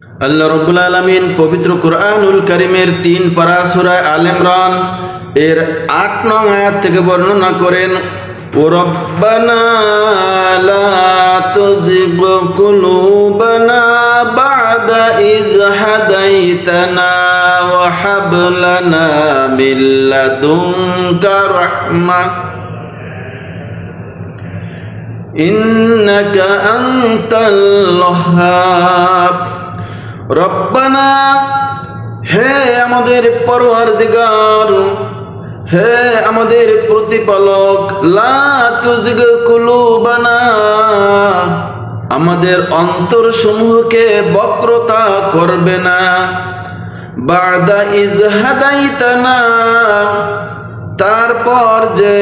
আল্লাহ রবুল আলমিন পবিত্র কুরআনুল করিমের তিন পারা সুরায় আল ইমরান এর আট নং আয়াত থেকে বর্ণনা করেন, ও রব্বানা ইন্নাকা রব্বানা, হে আমাদের পরওয়ারদিগার, হে আমাদের প্রতিপালক, লা তুজগ কুলুবানা, আমাদের অন্তর সমূহকে বক্রতা করবে না। বাদা ইজ হাদাইতানা, তারপর যে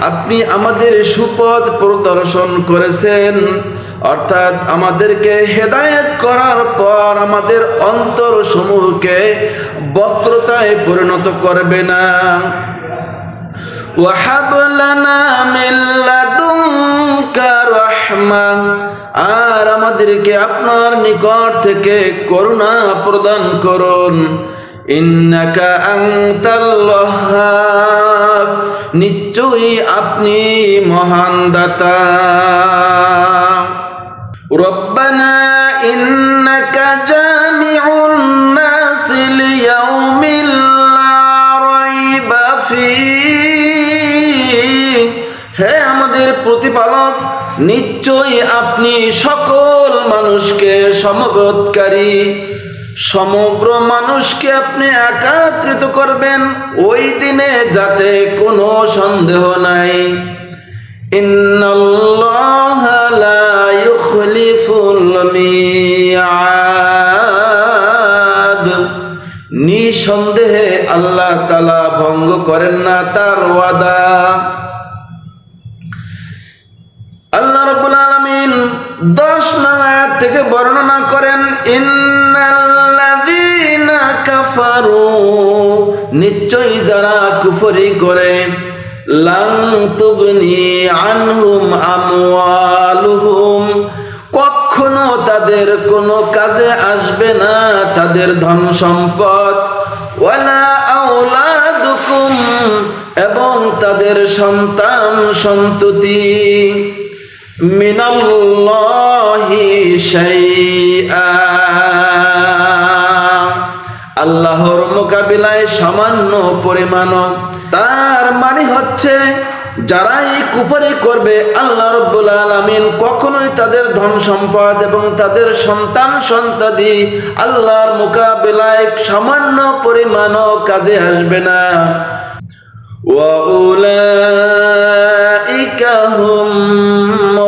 আপনি আমাদের সুপথ প্রদর্শন করেছেন অর্থাৎ আমাদেরকে হেদায়েত করার পর আমাদের অন্তর সমূহকে বক্রতায় পরিণত করবে না। ওয়াহাব লানা আর আমাদেরকে আপনার নিকট থেকে করুণা প্রদান করুন। ইন্নাকা আনতাল নিশ্চয়ই আপনি মহান দাতা। রব্বানা ইন্নাকা জামিউন নাস লিয়াউমিল লা রাইবা ফীহ হে আমাদের প্রতিপালক, নিশ্চয়ই আপনি সকল মানুষকে সমবেতকারী সমগ্র মানুষকে আপনি একাত্রিত করবেন। ওই দিনে যাতে কোনো সন্দেহ নাই। নিঃসন্দেহে আল্লাহ তালা ভঙ্গ করেন না তার ওয়াদা। আল্লাহ রাব্বুল আলামিন 10 নং আয়াত থেকে বর্ণনা করেন, ইন্নাল্লাযীনা কাফারু। নিশ্চয়ই যারা কুফরি করে লাং তুগনি আনহুম আমওয়ালুহুম। তাদের কোনো কাজে আসবে না, তাদের ধন সম্পদ। ওয়ালা এবং তাদের সন্তান সন্ততি। আল্লাহর মোকাবিলায় সামান্য পরিমাণ তার মানে হচ্ছে যারাই কুফরি করবে আল্লাহ রব্বুল আলামিন কখনোই তাদের ধন সম্পদ এবং তাদের সন্তান সন্তাদি আল্লাহর মোকাবিলায় সামান্য পরিমাণও কাজে আসবে না وأولئك هم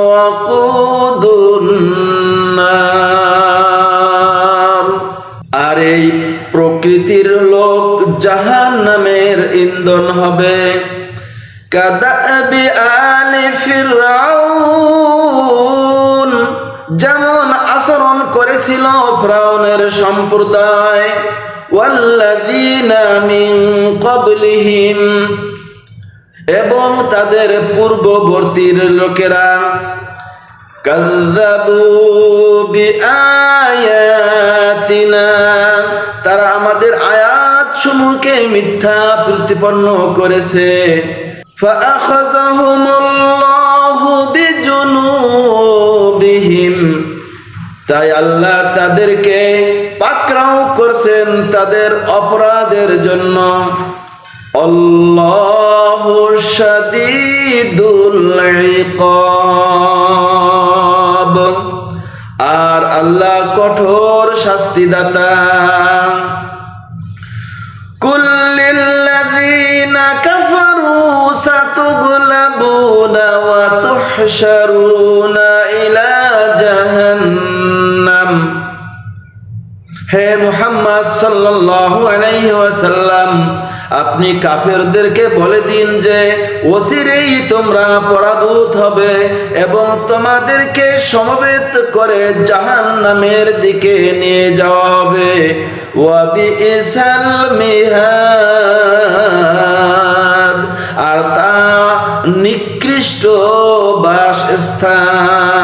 وقود النار আর এই প্রকৃতির লোক জাহান নামের ইন্ধন হবে কাদাবি আলি ফিরাউন যেমন আচরণ করেছিল ফ্রাউনের সম্প্রদায়। মিন ক্বাবলিহিম, এবং তাদের পূর্ববর্তীর লোকেরা। কাযযাবু বিআয়াতিনা, তারা আমাদের আয়াত সমূহকে মিথ্যা প্রতিপন্ন করেছে। ফাআখাযাহুমুল্লাহু বিজুনুবিহিম তাই আল্লাহ তাদেরকে পাকড়াও করছেন তাদের অপরাধের জন্য। আল্লাহু শাদীদুল ইকাব। আর আল্লাহ কঠোর শাস্তিদাতা। কুল্লিল্লাযীনা আপনি কাফেরদেরকে বলে দিন যে ওসিরেই তোমরা পরাভূত হবে এবং তোমাদেরকে সমবেত করে জাহান্নামের দিকে নিয়ে যাওয়া হবে। আর তা নিকৃষ্ট বাসস্থান।